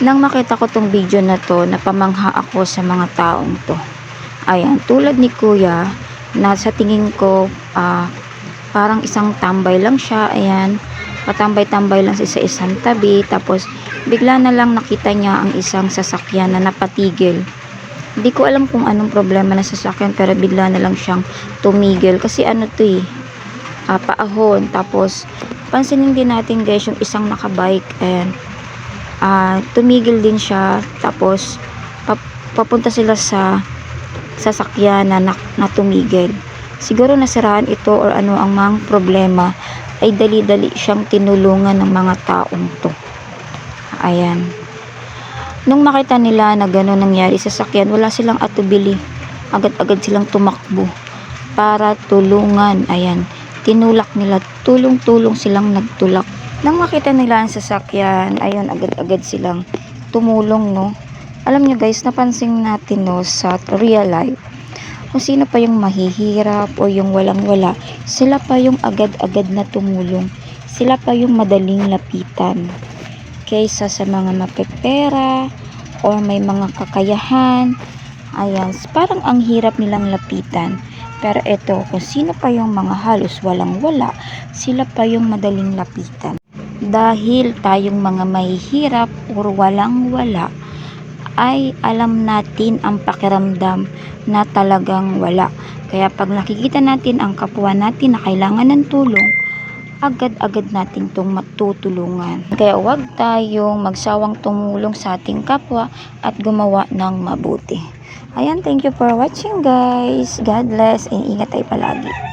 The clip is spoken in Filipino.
Nang makita ko tong video na to, napamangha ako sa mga taong to. Ayan, tulad ni Kuya, na sa tingin ko, ah, parang isang tambay lang siya. Ayan, patambay-tambay lang sa isang tabi. Tapos, bigla na lang nakita niya ang isang sasakyan na napatigil. Hindi ko alam kung anong problema na sasakyan, pero bigla na lang siyang tumigil. Kasi ano to eh, ah, paahon. Tapos, pansinin din natin guys, yung isang nakabike. Ayan, ah tumigil din siya. Tapos pap- papunta sila sa sasakyan na, na, na siguro nasiraan ito or ano ang mga problema ay dali-dali siyang tinulungan ng mga taong to. Ayan. Nung makita nila na gano'n nangyari sa sasakyan wala silang atubili. Agad-agad silang tumakbo para tulungan. Ayan. Tinulak nila. Tulong-tulong silang nagtulak nang makita nila ang sasakyan, ayun, agad-agad silang tumulong, no? Alam nyo guys, napansin natin, no, sa real life, kung sino pa yung mahihirap o yung walang-wala, sila pa yung agad-agad na tumulong. Sila pa yung madaling lapitan. Kaysa sa mga mapepera or may mga kakayahan, ayan, parang ang hirap nilang lapitan. Pero eto, kung sino pa yung mga halos walang-wala, sila pa yung madaling lapitan dahil tayong mga mahihirap or walang-wala ay alam natin ang pakiramdam na talagang wala. Kaya pag nakikita natin ang kapwa natin na kailangan ng tulong, agad-agad natin itong matutulungan. Kaya huwag tayong magsawang tumulong sa ating kapwa at gumawa ng mabuti. Ayan, thank you for watching guys. God bless and ingat tayo palagi.